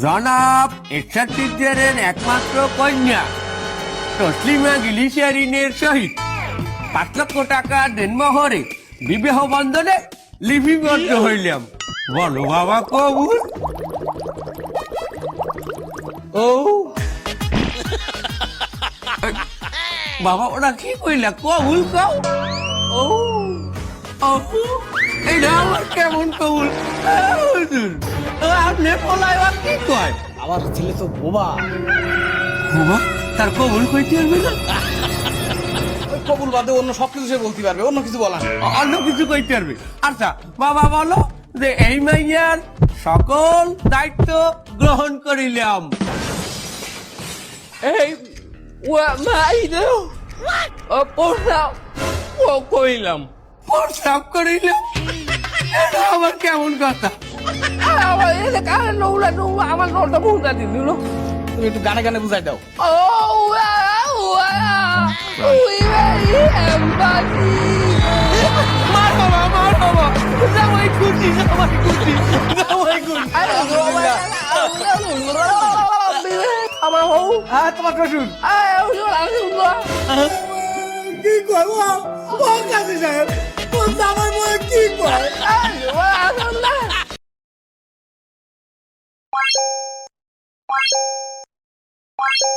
জনাব এরশাদুজ্জারের একমাত্র কন্যা তসলিমা গিলিশারিনের সহিত পাঁচ লক্ষ টাকা দেনমোহরে বিবাহ বন্ধনে লিপিবদ্ধ হইলাম। বলো বাবা কবুল। ও। বাবা ওরা কি কইলা? কবুল কাও। ও। এটা আমার কেমন কবুল। হুজুর, আপনি পলায় কি কয়? আমার ছেলে তো বোবা। বাবা? তার কবুল কইতে পারবে না? কবুল বাদে অন্য সব কিছু সে বলতে পারবে অন্য কিছু বলা অন্য কিছু কইতে পারবে। আচ্ছা বাবা বলো যে এই মাইয়ার সকল দায়িত্ব গ্রহণ করিলাম। এই মাইলো প্রস্তাব কইলাম। প্রস্তাব করিলাম? এটা আবার কেমন কথা? আমার এসে কানে নৌলা নৌলা আমার নলটা ভুলটা দিন দিল তুমি একটু গানে গানে বুঝাই দাও ও উই ভেরি এম্বাসি মার বাবা মার বাবা জামাই খুশি জামাই খুশি জামাই খুশি আমার হৌ হ্যাঁ তোমার কি ও কাজী সাহেব Why? Why?